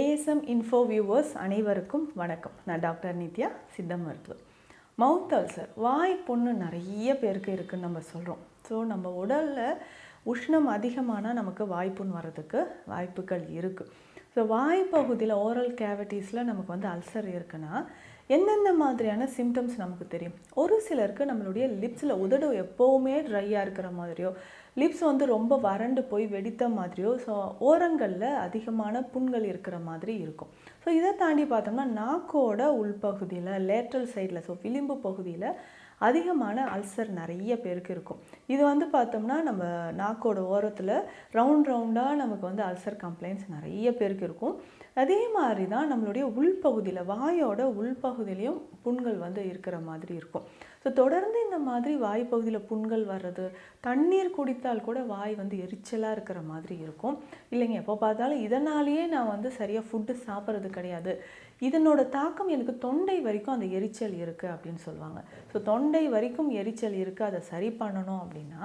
ASM info viewers அனைவருக்கும் வணக்கம். நான் டாக்டர் நித்யா சித்த மருத்துவர். மவுத் அல்சர் வாய் புண்ணு நிறைய பேருக்கு இருக்குன்னு நம்ம சொல்கிறோம் ஸோ நம்ம உடலில் உஷ்ணம் அதிகமானால் நமக்கு வாய்ப்புண் வர்றதுக்கு வாய்ப்புகள் இருக்குது ஸோ வாய் பகுதியில் ஓரல் கேவிட்டிஸில் நமக்கு வந்து அல்சர் இருக்குன்னா எந்தெந்த மாதிரியான சிம்டம்ஸ் நமக்கு தெரியும்? ஒரு சிலருக்கு நம்மளுடைய லிப்ஸில் உதடு எப்போவுமே ட்ரையாக இருக்கிற மாதிரியோ லிப்ஸ் வந்து ரொம்ப வறண்டு போய் வெடித்த மாதிரியோ ஸோ ஓரங்களில் அதிகமான புண்கள் இருக்கிற மாதிரி இருக்கும். ஸோ இதை தாண்டி பார்த்தோம்னா நாக்கோட உள்பகுதியில் லேட்ரல் சைடில் ஸோ விளிம்பு பகுதியில் அதிகமான அல்சர் நிறைய பேருக்கு இருக்கும். இது வந்து பார்த்தோம்னா நம்ம நாக்கோட ஓரத்தில் ரவுண்ட் ரவுண்டாக நமக்கு வந்து அல்சர் கம்ப்ளைண்ட்ஸ் நிறைய பேருக்கு இருக்கும். அதே மாதிரி தான் நம்மளுடைய உள்பகுதியில் வாயோட உள்பகுதியிலையும் புண்கள் வந்து இருக்கிற மாதிரி இருக்கும். ஸோ தொடர்ந்து இந்த மாதிரி வாய் பகுதியில் புண்கள் வர்றது தண்ணீர் குடித்தால் கூட வாய் வந்து எரிச்சலாக இருக்கிற மாதிரி இருக்கும். இல்லைங்க எப்போ பார்த்தாலும் இதனாலேயே நான் வந்து சரியாக ஃபுட்டு சாப்பிட்றது கிடையாது. இதனோட தாக்கம் எனக்கு தொண்டை வரைக்கும் அந்த எரிச்சல் இருக்குது அப்படின்னு சொல்லுவாங்க. ஸோ தொண்டை வரைக்கும் எரிச்சல் இருக்குது அதை சரி பண்ணணும் அப்படின்னா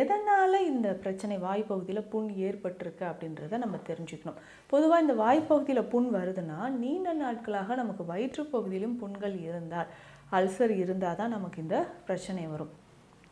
எதனால் இந்த பிரச்சனை வாய்ப்பகுதியில் புண் ஏற்பட்டிருக்கு அப்படின்றத நம்ம தெரிஞ்சுக்கணும். பொதுவாக இந்த வாய்ப்பகுதியில் புண் வருதுன்னா நீண்ட நாட்களாக நமக்கு வயிற்றுப்பகுதியிலும் புண்கள் இருந்தால் அல்சர் இருந்தால் தான் நமக்கு இந்த பிரச்சனை வரும்.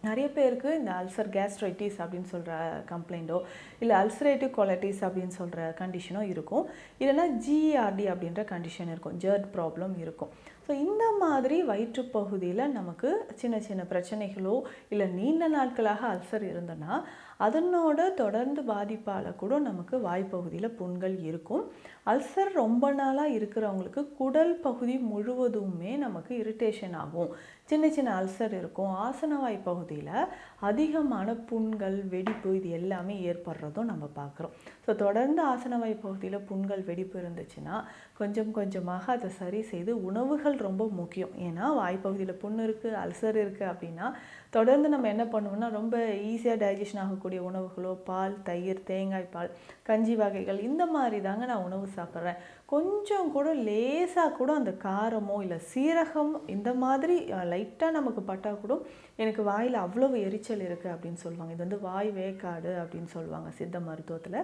நிறைய பேருக்கு இந்த அல்சர் கேஸ்ட்ரைட்டிஸ் அப்படின்னு சொல்கிற கம்ப்ளைண்ட்டோ இல்லை அல்சரேட்டிவ் குவாலிட்டிஸ் அப்படின்னு சொல்கிற கண்டிஷனோ இருக்கும். இல்லைன்னா ஜிஆர்டி அப்படின்ற கண்டிஷன் இருக்கும். ஜர்ட் ப்ராப்ளம் இருக்கும். ஸோ இந்த மாதிரி வயிற்றுப்பகுதியில் நமக்கு சின்ன சின்ன பிரச்சனைகளோ இல்லை நீண்ட நாட்களாக அல்சர் இருந்ததுன்னா அதனோட தொடர்ந்து பாதிப்பால் கூட நமக்கு வாய்ப்பகுதியில் புண்கள் இருக்கும். அல்சர் ரொம்ப நாளாக இருக்கிறவங்களுக்கு குடல் பகுதி முழுவதுமே நமக்கு இரிட்டேஷன் ஆகும். சின்ன சின்ன அல்சர் இருக்கும். ஆசனவாய் பகுதியில் அதிகமான புண்கள் வெடிப்பு இது எல்லாமே ஏற்படுறதும் நம்ம பார்க்குறோம். ஸோ தொடர்ந்து ஆசனவாய் பகுதியில் புண்கள் வெடிப்பு இருந்துச்சுன்னா கொஞ்சம் கொஞ்சமாக அதை சரி செய்து உணவுகள் ரொம்ப முக்கியம். ஏன்னா வாய்ப்பகுதியில் புண் இருக்குது அல்சர் இருக்குது அப்படின்னா தொடர்ந்து நம்ம என்ன பண்ணுவோம்னா ரொம்ப ஈஸியாக டைஜஷன் ஆகக்கூடிய உணவுகளோ பால் தயிர் தேங்காய் பால் கஞ்சி வகைகள் இந்த மாதிரி தாங்க நான் உணவு சாப்பிட்றேன். கொஞ்சம் கூட லேசாக கூட அந்த காரமோ இல்லை சீரகம் இந்த மாதிரி லைட்டாக நமக்கு பட்டால் கூட எனக்கு வாயில் அவ்வளவு எரிச்சல் இருக்குது அப்படின்னு சொல்லுவாங்க. இது வந்து வாய் வேக்காடு அப்படின்னு சொல்லுவாங்க சித்த மருத்துவத்தில்.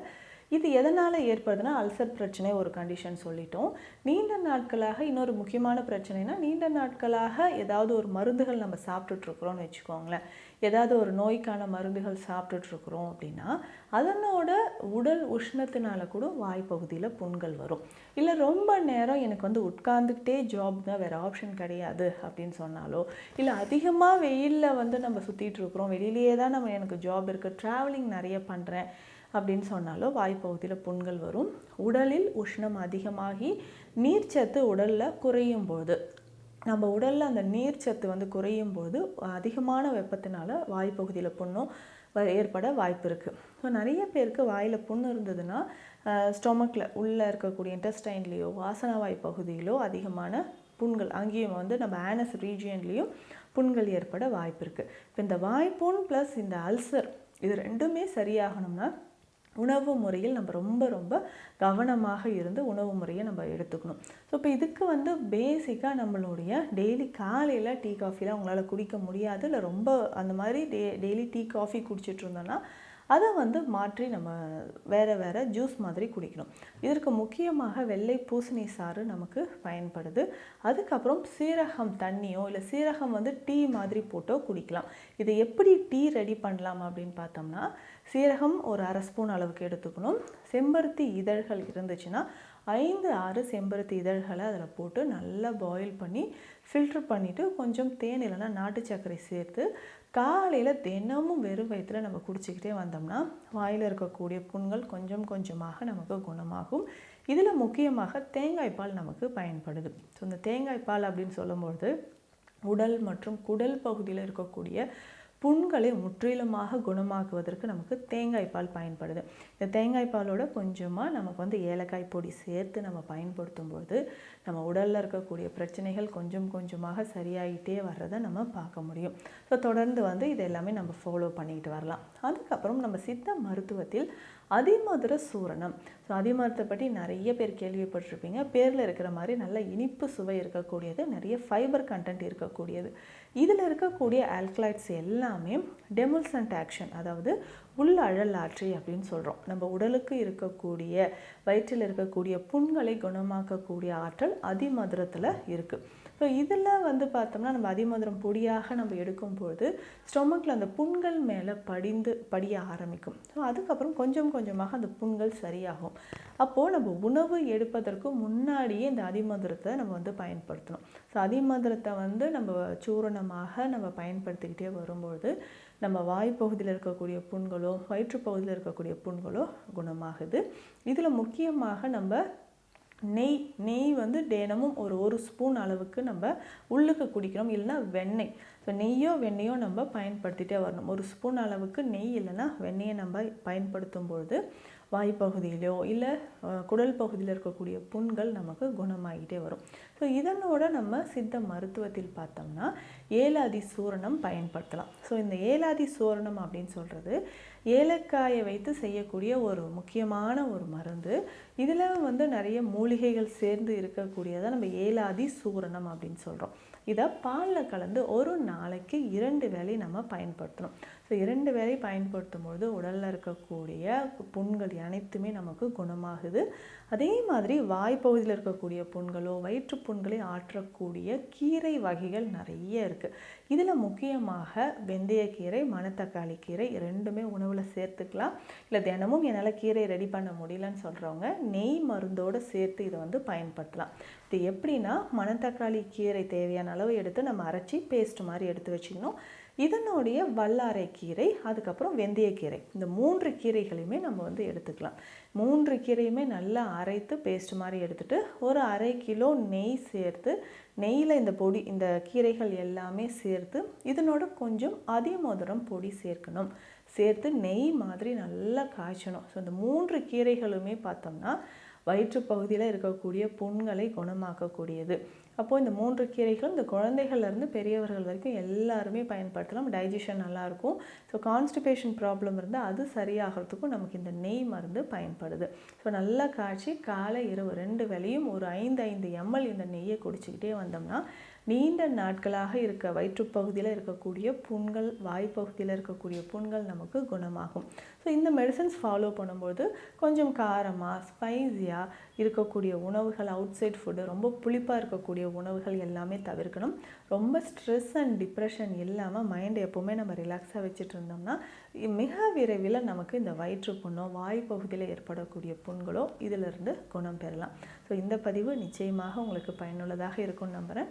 இது எதனால் ஏற்படுதுன்னா அல்சர் பிரச்சனை ஒரு கண்டிஷன் சொல்லிட்டோம். நீண்ட நாட்களாக இன்னொரு முக்கியமான பிரச்சனைனா நீண்ட நாட்களாக ஏதாவது ஒரு மருந்துகள் நம்ம சாப்பிட்டுட்ருக்குறோம்னு வச்சுக்கோங்களேன். ஏதாவது ஒரு நோய்க்கான மருந்துகள் சாப்பிட்டுட்ருக்குறோம் அப்படின்னா அதனோட உடல் உஷ்ணத்தினால கூட வாய்ப்பகுதியில் புண்கள் வரும். இல்லை ரொம்ப நேரம் எனக்கு வந்து உட்கார்ந்துக்கிட்டே ஜாப் தான் வேறு ஆப்ஷன் கிடையாது அப்படின்னு சொன்னாலோ இல்லை அதிகமாக வெயிலில் வந்து நம்ம சுற்றிட்டு இருக்கிறோம் வெளியிலேயே தான் நம்ம எனக்கு ஜாப் இருக்குது ட்ராவலிங் நிறைய பண்ணுறேன் அப்படின்னு சொன்னாலும் வாய்ப்பகுதியில் புண்கள் வரும். உடலில் உஷ்ணம் அதிகமாகி நீர்ச்சத்து உடலில் குறையும் போது நம்ம உடலில் அந்த நீர்ச்சத்து வந்து குறையும் போது அதிகமான வெப்பத்தினால வாய்ப்பகுதியில் புண்ணும் ஏற்பட வாய்ப்பு இருக்குது ஸோ நிறைய பேருக்கு வாயில் புண்ணு இருந்ததுன்னா ஸ்டொமக்கில் உள்ளே இருக்கக்கூடிய இன்டெஸ்டைன்லேயோ வாசனவாய் பகுதியிலோ அதிகமான புண்கள் அங்கேயும் வந்து நம்ம ஆனஸ் ரீஜியன்லேயும் புண்கள் ஏற்பட வாய்ப்பு இருக்குது இப்போ இந்த வாய்ப்புண் ப்ளஸ் இந்த அல்சர் இது ரெண்டுமே சரியாகணும்னா உணவு முறையில் நம்ம ரொம்ப ரொம்ப கவனமாக இருந்து உணவு முறையை நம்ம எடுத்துக்கணும். ஸோ இப்போ இதுக்கு வந்து பேசிக்காக நம்மளுடைய டெய்லி காலையில் டீ காஃபிலாம் உங்களால் குடிக்க முடியாது. இல்லை ரொம்ப அந்த மாதிரி டே டெய்லி டீ காஃபி குடிச்சிட்டு இருந்தோன்னா அதை வந்து மாற்றி நம்ம வேறு வேறு ஜூஸ் மாதிரி குடிக்கணும். இதற்கு முக்கியமாக வெள்ளை பூசணி சாறு நமக்கு பயன்படுது. அதுக்கப்புறம் சீரகம் தண்ணியோ இல்லை சீரகம் வந்து டீ மாதிரி போட்டோ குடிக்கலாம். இதை எப்படி டீ ரெடி பண்ணலாம் அப்படின்னு பார்த்தோம்னா சீரகம் ஒரு அரை ஸ்பூன் அளவுக்கு எடுத்துக்கணும். செம்பருத்தி இதழ்கள் இருந்துச்சுன்னா ஐந்து ஆறு செம்பருத்தி இதழ்களை அதில் போட்டு நல்லா பாயில் பண்ணி ஃபில்ட்ரு பண்ணிவிட்டு கொஞ்சம் தேன் இல்லைன்னா நாட்டு சர்க்கரை சேர்த்து காலையில் தினமும் வெறும் வயிற்றில் நம்ம குடிச்சிக்கிட்டே வந்தோம்னா வாயில் இருக்கக்கூடிய புண்கள் கொஞ்சம் கொஞ்சமாக நமக்கு குணமாகும். இதில் முக்கியமாக தேங்காய் பால் நமக்கு பயன்படுது. ஸோ இந்த தேங்காய் பால் அப்படின்னு சொல்லும்பொழுது உடல் மற்றும் குடல் பகுதியில் இருக்கக்கூடிய புண்களை முற்றிலுமாக குணமாக்குவதற்கு நமக்கு தேங்காய் பால் பயன்படுது. இந்த தேங்காய் பாலோட கொஞ்சமாக நமக்கு வந்து ஏலக்காய் பொடி சேர்த்து நம்ம பயன்படுத்தும் பொழுது நம்ம உடலில் இருக்கக்கூடிய பிரச்சனைகள் கொஞ்சம் கொஞ்சமாக சரியாகிட்டே வர்றதை நம்ம பார்க்க முடியும். ஸோ தொடர்ந்து வந்து இது எல்லாமே நம்ம ஃபாலோ பண்ணிக்கிட்டு வரலாம். அதுக்கப்புறம் நம்ம சித்த மருத்துவத்தில் அதிமதுர சூரணம். ஸோ அதிமரத்தை பற்றி நிறைய பேர் கேள்விப்பட்டிருப்பீங்க. பேரில் இருக்கிற மாதிரி நல்ல இனிப்பு சுவை இருக்கக்கூடியது நிறைய ஃபைபர் கண்டென்ட் இருக்கக்கூடியது. இதில் இருக்கக்கூடிய ஆல்கலைட்ஸ் எல்லாமே டெமுல்சன்ட் ஆக்ஷன் அதாவது உள் அழல் ஆற்றி அப்படின்னு சொல்கிறோம் நம்ம உடலுக்கு இருக்கக்கூடிய வயிற்றில் இருக்கக்கூடிய புண்களை குணமாக்கக்கூடிய ஆற்றல் அதிமதுரத்தில் இருக்குது ஸோ இதில் வந்து பார்த்தோம்னா நம்ம அதிமதுரம் பொடியாக நம்ம எடுக்கும்போது ஸ்டொமக்கில் அந்த புண்கள் மேலே படிந்து படிய ஆரம்பிக்கும். ஸோ அதுக்கப்புறம் கொஞ்சம் கொஞ்சமாக அந்த புண்கள் சரியாகும். அப்போது நம்ம உணவு எடுப்பதற்கு முன்னாடியே இந்த அதிமதுரத்தை நம்ம வந்து பயன்படுத்தணும். ஸோ அதிமதுரத்தை வந்து நம்ம சூரணமாக நம்ம பயன்படுத்திக்கிட்டே வரும்பொழுது நம்ம வாய்ப்பகுதியில் இருக்கக்கூடிய புண்களோ வயிற்றுப்பகுதியில் இருக்கக்கூடிய புண்களோ குணமாகுது. இதில் முக்கியமாக நம்ம நெய் நெய் வந்து தினமும் ஒரு ஒரு ஸ்பூன் அளவுக்கு நம்ம உள்ளுக்கு குடிக்கிறோம். இல்லைன்னா வெண்ணெய். ஸோ நெய்யோ வெண்ணெயோ நம்ம பயன்படுத்திகிட்டே வரணும். ஒரு ஸ்பூன் அளவுக்கு நெய் இல்லைன்னா வெண்ணெயை நம்ம பயன்படுத்தும் பொழுது வாய்ப்பகுதியிலையோ இல்லை குடல் பகுதியில் இருக்கக்கூடிய புண்கள் நமக்கு குணமாகிட்டே வரும். ஸோ இதனோட நம்ம சித்த மருத்துவத்தில் பார்த்தோம்னா ஏலாதி சூரணம் பயன்படுத்தலாம். ஸோ இந்த ஏலாதி சூரணம் அப்படின்னு சொல்கிறது ஏலக்காயை வைத்து செய்யக்கூடிய ஒரு முக்கியமான ஒரு மருந்து. இதில் வந்து நிறைய மூலிகைகள் சேர்ந்து இருக்கக்கூடியதை நம்ம ஏலாதி சூரணம் அப்படின்னு சொல்கிறோம் இதை பாலில் கலந்து ஒரு நாளைக்கு இரண்டு வேலை நம்ம பயன்படுத்தணும். ஸோ இரண்டு வேலை பயன்படுத்தும் பொழுது உடலில் இருக்கக்கூடிய புண்கள் அனைத்துமே நமக்கு குணமாகுது. அதே மாதிரி வாய்ப்பகுதியில் இருக்கக்கூடிய புண்களோ வயிற்று புண்களை ஆற்றக்கூடிய கீரை வகைகள் நிறைய இருக்குது இதில் முக்கியமாக வெந்தயக்கீரை மணத்தக்காளி கீரை ரெண்டுமே உணவில் சேர்த்துக்கலாம். இல்லை தினமும் என்னால் கீரை ரெடி பண்ண முடியலன்னு சொல்கிறவங்க நெய் மருந்தோடு சேர்த்து இதை வந்து பயன்படுத்தலாம். இது எப்படின்னா மணத்தக்காளி கீரை தேவையான அளவு எடுத்து நம்ம அரைச்சி பேஸ்ட் மாதிரி எடுத்து வச்சுக்கணும். இதனுடைய வல்லாரை கீரை அதுக்கப்புறம் வெந்தயக்கீரை இந்த மூன்று கீரைகளையுமே நம்ம வந்து எடுத்துக்கலாம். மூன்று கீரையுமே நல்லா அரைத்து பேஸ்ட் மாதிரி எடுத்துகிட்டு ஒரு அரை கிலோ நெய் சேர்த்து நெய்யில் இந்த பொடி இந்த கீரைகள் எல்லாமே சேர்த்து இதனோட கொஞ்சம் அதிமதுரம் பொடி சேர்க்கணும். சேர்த்து நெய் மாதிரி நல்லா காய்ச்சணும். ஸோ இந்த மூன்று கீரைகளுமே பார்த்தோம்னா வயிற்று பகுதியில் இருக்கக்கூடிய புண்களை குணமாக்கக்கூடியது. அப்போது இந்த மூன்று கீரைகளும் இந்த குழந்தைகள்லேருந்து பெரியவர்கள் வரைக்கும் எல்லாருமே பயன்படுத்தலாம். டைஜஷன் நல்லாயிருக்கும். ஸோ கான்ஸ்டிபேஷன் ப்ராப்ளம் இருந்தால் அது சரியாகிறதுக்கும் நமக்கு இந்த நெய் மருந்து பயன்படுது. ஸோ நல்லா காய்ச்சி காலை இரவு ரெண்டு வேலையும் ஒரு ஐந்து ஐந்து எம்எல் இந்த நெய்யை குடிச்சிக்கிட்டே வந்தோம்னா நீண்ட நாட்களாக இருக்க வயிற்றுப்பகுதியில் இருக்கக்கூடிய புண்கள் வாய்ப்பகுதியில் இருக்கக்கூடிய புண்கள் நமக்கு குணமாகும். ஸோ இந்த மெடிசன்ஸ் ஃபாலோ பண்ணும்போது கொஞ்சம் காரமாக ஸ்பைஸியாக இருக்கக்கூடிய உணவுகள் அவுட் சைட் ஃபுட்டு ரொம்ப புளிப்பாக இருக்கக்கூடிய உணவுகள் எல்லாமே தவிர்க்கணும். ரொம்ப ஸ்ட்ரெஸ் அண்ட் டிப்ரெஷன் இல்லாமல் மைண்டை எப்போவுமே நம்ம ரிலாக்ஸாக வச்சுட்டு இருந்தோம்னா மிக விரைவில் நமக்கு இந்த வயிற்று புண்ணோ வாய் பகுதியில் ஏற்படக்கூடிய புண்களோ இதிலிருந்து குணம் பெறலாம். ஸோ இந்த பதிவு நிச்சயமாக உங்களுக்கு பயனுள்ளதாக இருக்கும்னு நம்புகிறேன்